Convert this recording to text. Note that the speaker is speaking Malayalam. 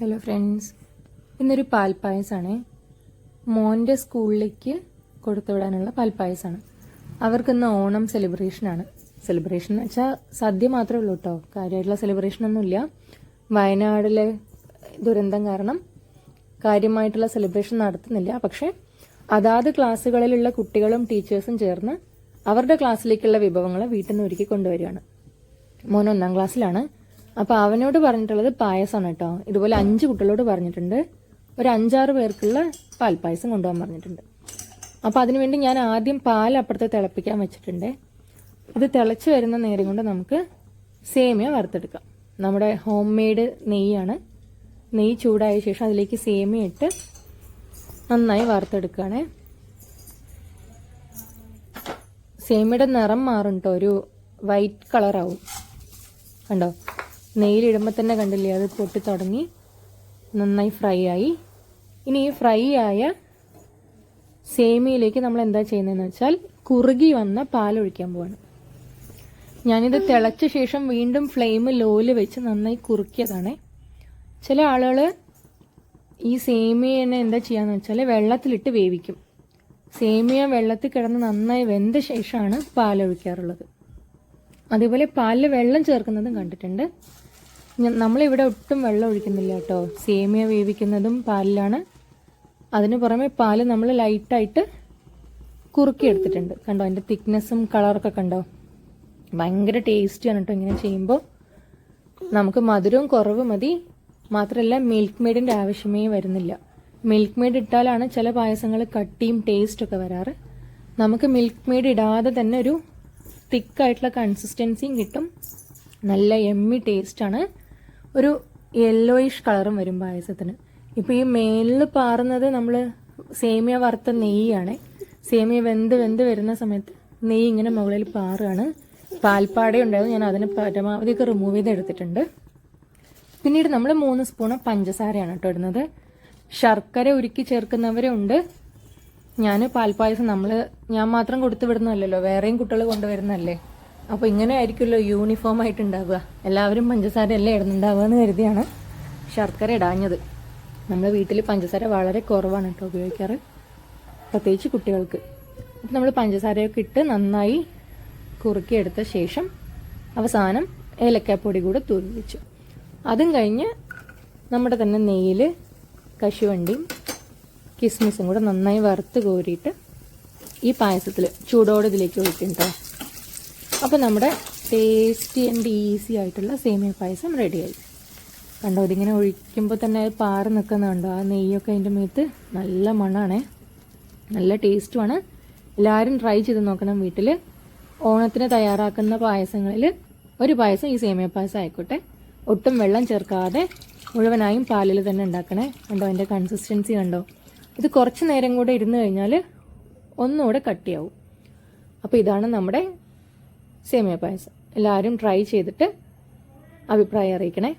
ഹലോ ഫ്രണ്ട്സ് ഇന്നൊരു പാൽപ്പായസമാണ് മോന്റെ സ്കൂളിലേക്ക് കൊടുത്തുവിടാനുള്ള പാൽപ്പായസമാണ് അവർക്കിന്ന് ഓണം സെലിബ്രേഷനാണ് സെലിബ്രേഷൻ എന്ന് വെച്ചാൽ സദ്യ മാത്രമേ ഉള്ളൂ കേട്ടോ കാര്യമായിട്ടുള്ള സെലിബ്രേഷൻ ഒന്നുമില്ല. വയനാടിലെ ദുരന്തം കാരണം കാര്യമായിട്ടുള്ള സെലിബ്രേഷൻ നടത്തുന്നില്ല. പക്ഷേ അതാത് ക്ലാസ്സുകളിലുള്ള കുട്ടികളും ടീച്ചേഴ്സും ചേർന്ന് അവരുടെ ക്ലാസ്സിലേക്കുള്ള വിഭവങ്ങൾ വീട്ടിൽ നിന്ന് ഒരുക്കി കൊണ്ടുവരികയാണ്. മോൻ ഒന്നാം ക്ലാസ്സിലാണ്. അപ്പൊ അവനോട് പറഞ്ഞിട്ടുള്ളത് പായസമാണ് കേട്ടോ. ഇതുപോലെ അഞ്ച് കുട്ടികളോട് പറഞ്ഞിട്ടുണ്ട്. ഒരു അഞ്ചാറ് പേർക്കുള്ള പാൽപ്പായസം കൊണ്ടുപോകാൻ പറഞ്ഞിട്ടുണ്ട്. അപ്പൊ അതിനുവേണ്ടി ഞാൻ ആദ്യം പാൽ അപ്പുറത്ത് തിളപ്പിക്കാൻ വെച്ചിട്ടുണ്ട്. ഇത് തിളച്ച് വരുന്ന നേരം കൊണ്ട് നമുക്ക് സേമിയ വറുത്തെടുക്കാം. നമ്മുടെ ഹോം മെയ്ഡ് നെയ്യാണ്. നെയ്യ് ചൂടായ ശേഷം അതിലേക്ക് സേമിയ ഇട്ട് നന്നായി വറുത്തെടുക്കുകയാണേ. സേമിയുടെ നിറം മാറും കേട്ടോ ഒരു വൈറ്റ് കളറാവും. കണ്ടോ? നെയ്യിലിടുമ്പോൾ തന്നെ കണ്ടില്ലേ അത് പൊട്ടി തുടങ്ങി നന്നായി ഫ്രൈ ആയി. ഇനി ഈ ഫ്രൈ ആയ സേമിയയിലേക്ക് നമ്മൾ എന്താ ചെയ്യുന്നതെന്ന് വെച്ചാൽ കുറുകി വന്ന പാലൊഴിക്കാൻ പോവാണ്. ഞാനിത് തിളച്ച ശേഷം വീണ്ടും ഫ്ലെയിം ലോയിൽ വെച്ച് നന്നായി കുറുക്കിയതാണ്. ചില ആളുകൾ ഈ സേമിയനെ എന്താ ചെയ്യാന്ന് വെച്ചാൽ വെള്ളത്തിലിട്ട് വേവിക്കും. സേമിയ വെള്ളത്തിൽ കിടന്ന് നന്നായി വെന്ത ശേഷമാണ് പാലൊഴിക്കാറുള്ളത് അതേപോലെ പാലിൽ വെള്ളം ചേർക്കുന്നതും കണ്ടിട്ടുണ്ട്. നമ്മളിവിടെ ഒട്ടും വെള്ളം ഒഴിക്കുന്നില്ല കേട്ടോ. സേമിയ വേവിക്കുന്നതും പാലിലാണ്. അതിന് പുറമെ പാൽ നമ്മൾ ലൈറ്റായിട്ട് കുറുക്കി എടുത്തിട്ടുണ്ട് കണ്ടോ അതിന്റെ തിക്നെസ്സും കളറൊക്കെ കണ്ടോ? ഭയങ്കര ടേസ്റ്റിയാണ് കേട്ടോ ഇങ്ങനെ ചെയ്യുമ്പോൾ നമുക്ക് മധുരവും കുറവ് മതി. മാത്രമല്ല മിൽക്ക് മെയ്ഡിന്റെ ആവശ്യമേ വരുന്നില്ല. മിൽക്ക് മെയ്ഡ് ഇട്ടാലാണ് ചില പായസങ്ങൾ കട്ടിയും ടേസ്റ്റ് ഒക്കെ വരാറ്. നമുക്ക് മിൽക്ക് മെയ്ഡ് ഇടാതെ തന്നെ ഒരു തിക്കായിട്ടുള്ള കൺസിസ്റ്റൻസിയും കിട്ടും. നല്ല എമ്മി ടേസ്റ്റാണ് ഒരു യെല്ലോയിഷ് കളറും വരും പായസത്തിന്. ഇപ്പോൾ ഈ മേലിൽ പാറുന്നത് നമ്മൾ സേമിയ വറുത്ത നെയ്യാണ്. സേമിയ വെന്ത് വെന്ത് വരുന്ന സമയത്ത് നെയ്യ് ഇങ്ങനെ മുകളിൽ പാറുകയാണ്. പാൽപ്പാടെ ഉണ്ടായിരുന്നു. ഞാൻ അതിന് പരമാവധിയൊക്കെ റിമൂവ് ചെയ്ത് എടുത്തിട്ടുണ്ട്. പിന്നീട് നമ്മൾ മൂന്ന് സ്പൂൺ പഞ്ചസാരയാണ് കേട്ടോ ഇടുന്നത്. ശർക്കര ഉരുക്കി ചേർക്കുന്നവരുണ്ട് ഞാൻ പാൽപ്പായസം നമ്മൾ ഞാൻ മാത്രം കൊടുത്തു വിടുന്നതല്ലല്ലോ. വേറെയും കുട്ടികൾ കൊണ്ടുവരുന്നതല്ലേ? അപ്പോൾ ഇങ്ങനെ ആയിരിക്കുമല്ലോ യൂണിഫോം ആയിട്ട് ഉണ്ടാവുക എല്ലാവരും പഞ്ചസാര എല്ലാം ഇടുന്നുണ്ടാവുക എന്ന് കരുതിയാണ് ശർക്കര ഇടാഞ്ഞത്. നമ്മുടെ വീട്ടിൽ പഞ്ചസാര വളരെ കുറവാണ് കേട്ടോ ഉപയോഗിക്കാറ്. പ്രത്യേകിച്ച് കുട്ടികൾക്ക്. അപ്പം നമ്മൾ പഞ്ചസാരയൊക്കെ ഇട്ട് നന്നായി കുറുക്കിയെടുത്ത ശേഷം അവസാനം ഏലക്കാപ്പൊടി കൂടെ തൂവി അതും കഴിഞ്ഞ് നമ്മുടെ തന്നെ നെയ്യിൽ കശുവണ്ടിയും കിസ്മിസും കൂടെ നന്നായി വറുത്ത് കോരിയിട്ട് ഈ പായസത്തിൽ ചൂടോടെ ഇതിലേക്ക് ഒഴിക്കും കേട്ടോ അപ്പോൾ നമ്മുടെ ടേസ്റ്റി ആൻഡ് ഈസി ആയിട്ടുള്ള സേമിയ പായസം റെഡിയായി കണ്ടോ ഇതിങ്ങനെ ഒഴിക്കുമ്പോൾ തന്നെ പാറി നിൽക്കുന്നുണ്ടോ ആ നെയ്യൊക്കെ അതിന്റെ മേത്ത് നല്ല മണമാണ് നല്ല ടേസ്റ്റുമാണ് എല്ലാവരും ട്രൈ ചെയ്ത് നോക്കണം വീട്ടിൽ ഓണത്തിന് തയ്യാറാക്കുന്ന പായസങ്ങളിൽ ഒരു പായസം ഈ സേമിയ പായസം ആയിക്കോട്ടെ. ഒട്ടും വെള്ളം ചേർക്കാതെ മുഴുവനായും പാലിൽ തന്നെ ഉണ്ടാക്കണേ. കണ്ടോ അതിന്റെ കൺസിസ്റ്റൻസി കണ്ടോ. ഇത് കുറച്ച് നേരം കൂടെ ഇരുന്ന് കഴിഞ്ഞാൽ ഒന്നുകൂടെ കട്ടിയാവും. അപ്പോൾ ഇതാണ് നമ്മുടെ സേമിയ പായസം. എല്ലാവരും ട്രൈ ചെയ്തിട്ട് അഭിപ്രായം അറിയിക്കണേ.